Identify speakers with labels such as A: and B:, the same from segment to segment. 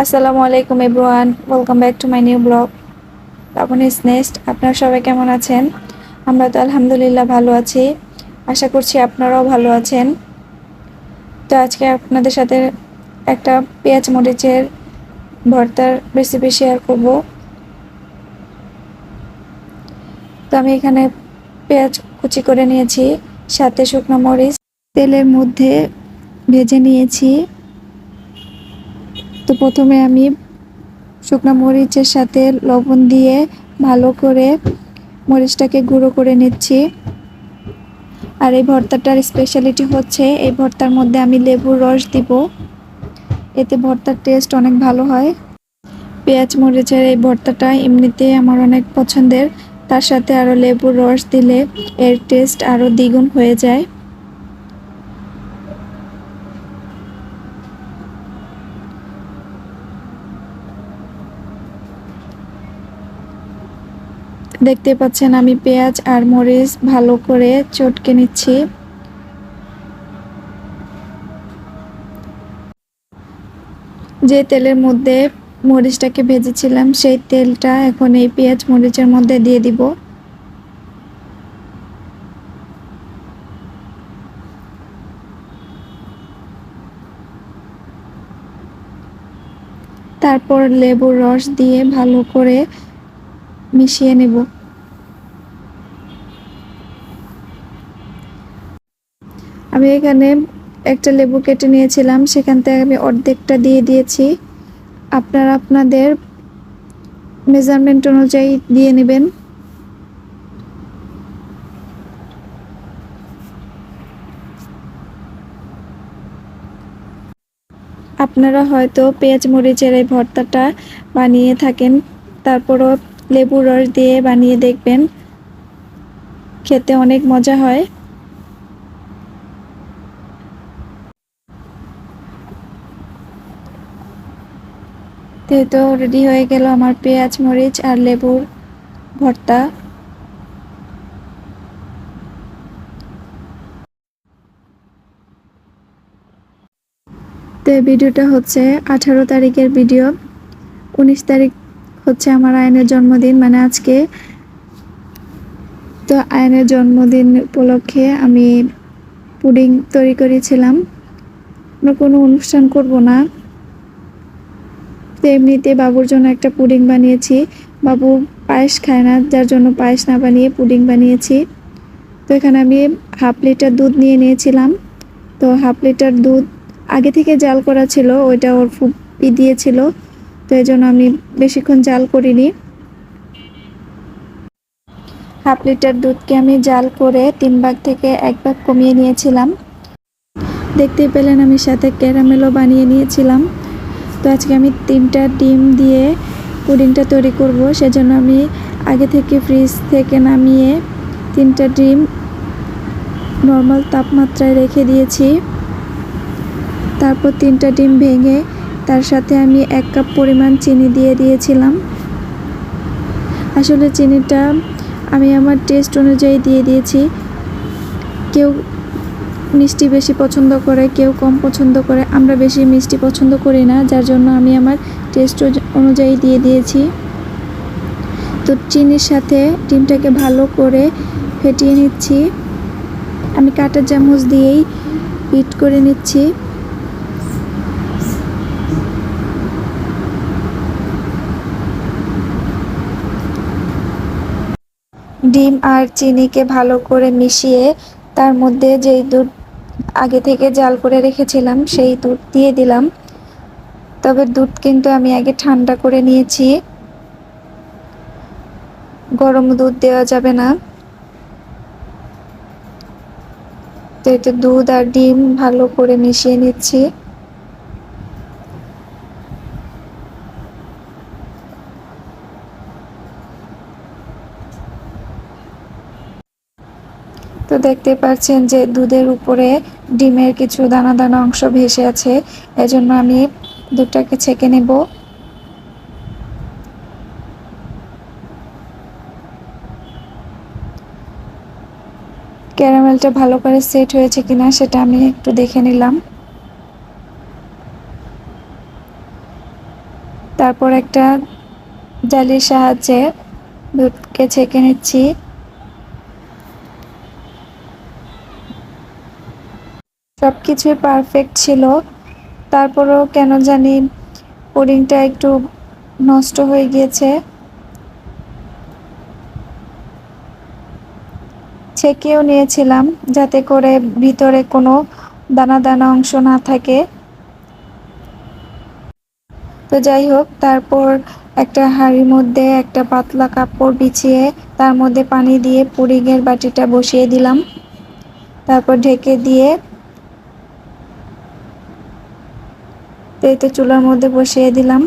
A: আসসালামু আলাইকুম everyone welcome back to my new blog লাবণ ইস নেক্সট আপনারা সবাই কেমন আছেন? আমরা তো আলহামদুলিল্লাহ ভালো আছি, আশা করছি আপনারাও ভালো আছেন। তো আজকে আপনাদের সাথে একটা পেঁয়াজ মরিচের ভর্তার রেসিপি শেয়ার করব। তো আমি এখানে পেঁয়াজ কুচি করে নিয়েছি, সাথে শুকনো মরিচ, তেলের মধ্যে ভেজে নিয়েছি। প্রথমে আমি শুকনো মরিচের সাথে লবণ দিয়ে ভালো করে মরিচটাকে গুঁড়ো করে নিচ্ছি। আর এই ভর্তাটার স্পেশালিটি হচ্ছে এই ভর্তার মধ্যে আমি লেবুর রস দিব। এতে ভর্তার টেস্ট অনেক ভালো হয়। পেঁয়াজ মরিচের এই ভর্তাটা এমনিতে আমার অনেক পছন্দের। তার সাথে আরও লেবুর রস দিলে এর টেস্ট আরও দ্বিগুণ হয়ে যায়। দেখতে পাচ্ছেন আমি পেঁয়াজ আর মরিচ ভালো করে চটকে নিচ্ছি। যে তেলের মধ্যে মরিচটাকে ভেজেছিলাম, সেই তেলটা এখন এই পেঁয়াজ, মরিচের মধ্যে দিয়ে দিব। তারপর লেবুর রস দিয়ে ভালো করে মিশিয়ে নেব। আমি এখানে একটা লেবু কেটে নিয়েছিলাম, সেখান থেকে আমি অর্ধেকটা দিয়ে দিয়েছি। আপনারা আপনাদের মেজারমেন্ট অনুযায়ী দিয়ে নেবেন। আপনারা হয়তো পেঁয়াজ মরিচের এই ভর্তাটা বানিয়ে থাকেন, তারপরও লেবুর রস দিয়ে বানিয়ে দেখবেন। খেতে অনেক মজা হয়। তো রেডি হয়ে গেল আমার পেঁয়াজ, মরিচ আর লেবুর ভর্তা। তো ভিডিওটা হচ্ছে আঠারো তারিখের ভিডিও। উনিশ তারিখ হচ্ছে আমার আয়নের জন্মদিন মানে আজকে। তো আয়নের জন্মদিন উপলক্ষে আমি পুডিং তৈরি করেছিলাম। আমরা কোনো অনুষ্ঠান করব না। তো এমনিতে বাবুর জন্য একটা পুডিং বানিয়েছি। বাবু পায়েস খায় না, যার জন্য পায়েস না বানিয়ে পুডিং বানিয়েছি। তো এখানে আমি হাফ লিটার দুধ নিয়ে নিয়েছিলাম। তো হাফ লিটার দুধ আগে থেকে জাল করা ছিল, ওইটা ওর ফুপি দিয়েছিল। তো এই জন্য আমি বেশিক্ষণ জাল করিনি। হাফ লিটার দুধকে আমি জাল করে তিন ভাগ থেকে এক ভাগ কমিয়ে নিয়েছিলাম। দেখতেই পেলেন আমি সাথে ক্যারামেলও বানিয়ে নিয়েছিলাম। তো আজকে আমি তিনটা ডিম দিয়ে পুডিংটা তৈরি করব। সেজন্য আমি আগে থেকে ফ্রিজ থেকে নামিয়ে তিনটা ডিম নর্মাল তাপমাত্রায় রেখে দিয়েছি। তারপর তিনটা ডিম ভেঙে তার সাথে আমি এক কাপ পরিমাণ চিনি দিয়ে দিয়েছিলাম। আসলে চিনিটা আমি আমার টেস্ট অনুযায়ী দিয়ে দিয়েছি। কেউ মিষ্টি বেশি পছন্দ করে, কেউ কম পছন্দ করে। আমরা বেশি মিষ্টি পছন্দ করি না, যার জন্য আমি আমার টেস্ট অনুযায়ী দিয়ে দিয়েছি। তো চিনির সাথে ডিমটাকে ভালো করে ফেটিয়ে নিচ্ছি। আমি কাটা চামচ দিয়েই হিট করে নিচ্ছি। ডিম আর চিনিকে ভালো করে মিশিয়ে তার মধ্যে যেই দুধ আগে থেকে জাল করে রেখেছিলাম, সেই দুধ দিয়ে দিলাম। তবে দুধ কিন্তু আমি আগে ঠান্ডা করে নিয়েছি। গরম দুধ দেওয়া যাবে না। তো এতে দুধ আর ডিম ভালো করে মিশিয়ে নিচ্ছি। তো দেখতে পাচ্ছেন যে দুধের উপরে ডিমের কিছু দানা দানা অংশ ভেসে আছে। এজন্য আমি দুধটাকে ছেঁকে নেব। ক্যারামেলটা ভালো করে সেট হয়েছে কিনা সেটা আমি একটু দেখে নিলাম। তারপর একটা জালির সাহায্যে দুধকে ছেঁকে নিচ্ছি। সব কিছুই পারফেক্ট ছিল। তারপরেও কেন জানি পুডিংটা একটু নষ্ট হয়ে গিয়েছে। ছেঁকেও নিয়েছিলাম যাতে করে ভিতরে কোনো দানা দানা অংশ না থাকে। তো যাই হোক, তারপর একটা হাঁড়ির মধ্যে একটা পাতলা কাপড় বিছিয়ে তার মধ্যে পানি দিয়ে পুডিংয়ের বাটিটা বসিয়ে দিলাম। তারপর ঢেকে দিয়ে তো চুলার মধ্যে বসিয়ে দিলাম।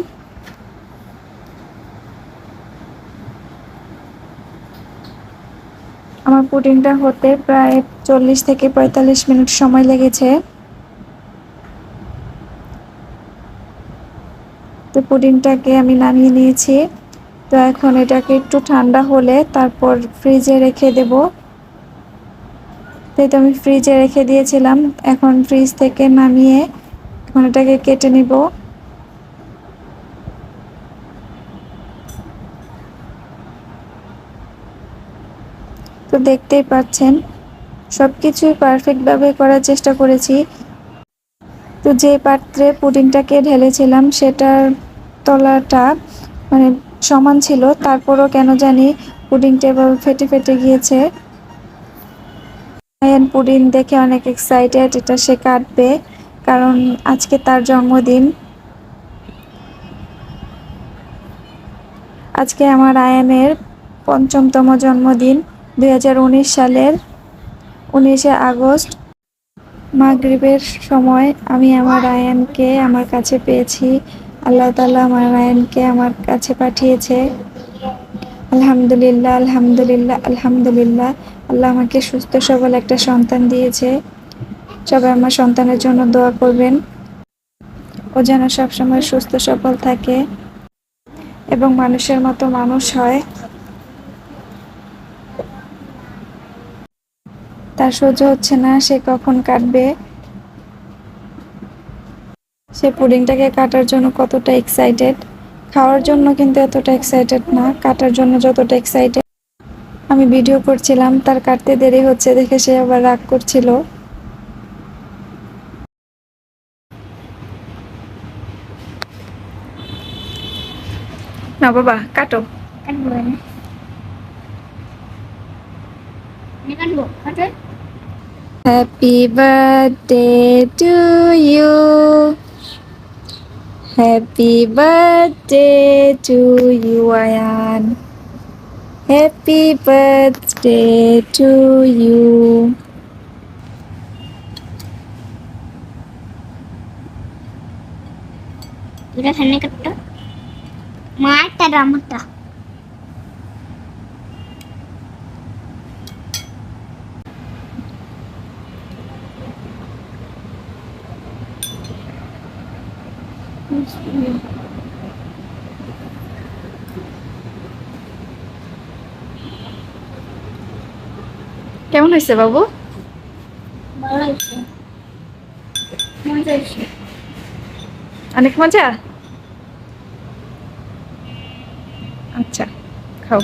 A: আমার পুডিংটা হতে প্রায় চল্লিশ থেকে পঁয়তাল্লিশ মিনিট সময় লেগেছে। তো পুডিংটাকে আমি নামিয়ে নিয়েছি। তো এখন এটাকে একটু ঠান্ডা হলে তারপর ফ্রিজে রেখে দেব। তো আমি ফ্রিজে রেখে দিয়েছিলাম। এখন ফ্রিজ থেকে নামিয়ে এখন এটাকে কেটে নিব। তো দেখতেই পাচ্ছেন সব কিছুই পারফেক্টভাবে করার চেষ্টা করেছি। তো যে পাত্রে পুডিংটাকে ঢেলেছিলাম, সেটার তলাটা মানে সমান ছিল, তারপরও কেন জানি পুডিংটা এভাবে ফেটে ফেটে গিয়েছে। পুডিং দেখে অনেক এক্সাইটেড এটা সে কাটবে। কারণ আজকে তার জন্মদিন। আজকে আমার আয়ানের পঞ্চমতম জন্মদিন দু হাজার উনিশ সালের উনিশে আগস্ট। মাগরিবের সময় আমি আমার আয়ানকে আমার কাছে পেয়েছি। আল্লাহ তালা আমার আয়ানকে আমার কাছে পাঠিয়েছে। আলহামদুলিল্লাহ আলহামদুলিল্লাহ আলহামদুলিল্লাহ। আল্লাহ আমাকে সুস্থ সবল একটা সন্তান দিয়েছে। সবাই আমার সন্তানের জন্য দোয়া করবেন। ও যেন সবসময় সুস্থ, সবল থাকে এবং মানুষের মতো মানুষ হয়। তার সহ্য হচ্ছে না, সে কখন কাটবে? সে পুডিংটাকে কাটার জন্য কতটা এক্সাইটেড খাওয়ার জন্য কিন্তু এতটা এক্সাইটেড না, কাটার জন্য যতটা এক্সাইটেড আমি ভিডিও করছিলাম, তার কাটতে দেরি হচ্ছে দেখে সে আবার রাগ করছিল। না বাবা কাটো
B: কাটবো না আমি কাটবো কাটবে
A: Happy birthday to you. Happy birthday to you, Ayan. Happy birthday to you.
B: দুটা সামনে কাটতো মাটা রামটা
A: কেমন হয়েছে বাবু?
B: ভালো হয়েছে। মজা হয়েছে।
A: অনেক মজা? খাও।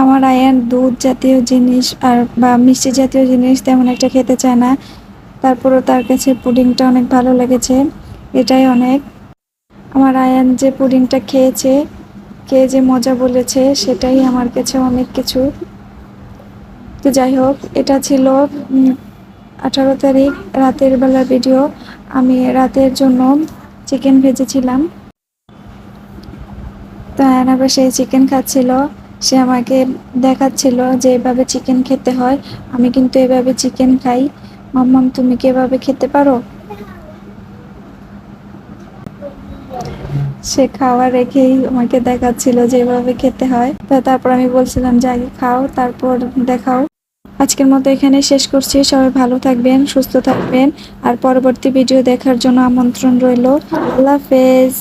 A: আমার আয়ান দুধ জাতীয় জিনিস আর বা মিষ্টি জাতীয় জিনিস তেমন একটা খেতে চায় না। তারপরও তার কাছে পুডিংটা অনেক ভালো লেগেছে। এটাই অনেক। আমার আয়ান যে পুডিংটা খেয়েছে খেয়ে যে মজা বলেছে, সেটাই আমার কাছে অনেক কিছু। তো যাই হোক, এটা ছিল আঠারো তারিখ রাতের বেলার ভিডিও আমি রাতের জন্য চিকেন ভেজেছিলাম। তো আয়না সেই চিকেন খাচ্ছিল, সে আমাকে দেখাচ্ছিল যে এভাবে চিকেন খেতে হয়, আমি কিন্তু এভাবে চিকেন খাই। মাম্মাম, তুমি কি এভাবে খেতে পারো? সে খাওয়া রেখেই আমাকে দেখাচ্ছিল যে এভাবে খেতে হয়। তো তারপর আমি বলছিলাম যে আগে খাও, তারপর দেখাও। আজকের মতো এখানে শেষ করছি। সবাই ভালো থাকবেন, সুস্থ থাকবেন। আর পরবর্তী ভিডিও দেখার জন্য আমন্ত্রণ রইল। আল্লাহ হাফেজ।